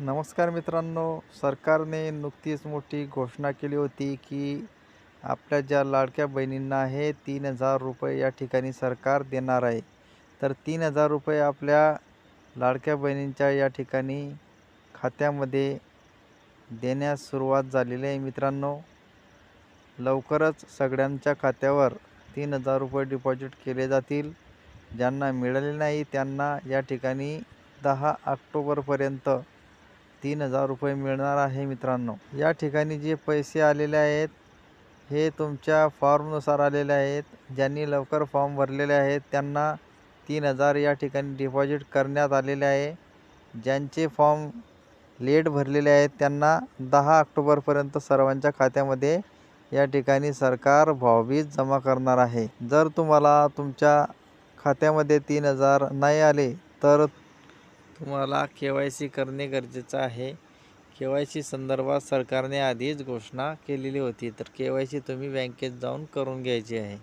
नमस्कार मित्रांनो सरकारने नुकतीच मोठी घोषणा केली होती की आपल्या ज्या लाडक्या बहिणींना आहे तीन हजार रुपये या ठिकाणी सरकार देणार आहे. तर तीन हजार रुपये आपल्या लाडक्या बहिणींच्या या ठिकाणी खात्यामध्ये देण्यास सुरुवात झालेली आहे मित्रांनो. लवकरच सगळ्यांच्या खात्यावर तीन हजार रुपये डिपॉझिट केले जातील. ज्यांना मिळाले नाही त्यांना या ठिकाणी दहा ऑक्टोबरपर्यंत तीन हजार रुपये मिळणार आहे मित्रांनो. या ठिकाणी जे पैसे आलेले आहेत हे तुमच्या फॉर्मनुसार आलेले आहेत. ज्यांनी लवकर फॉर्म भरलेले आहेत त्यांना तीन हजार या ठिकाणी डिपॉझिट करण्यात आलेले आहे. ज्यांचे फॉर्म लेट भरलेले आहेत त्यांना दहा ऑक्टोबरपर्यंत सर्वांच्या खात्यामध्ये या ठिकाणी सरकार भावबीज जमा करणार आहे. जर तुम्हाला तुमच्या खात्यामध्ये तीन हजार नाही आले तर तुम्हाला के वाय सी करणे गरजेचं आहे. के वाय सी संदर्भात सरकारने आधीच घोषणा केलेली होती. तर के वाय सी तुम्ही बँकेत जाऊन करून घ्यायची आहे.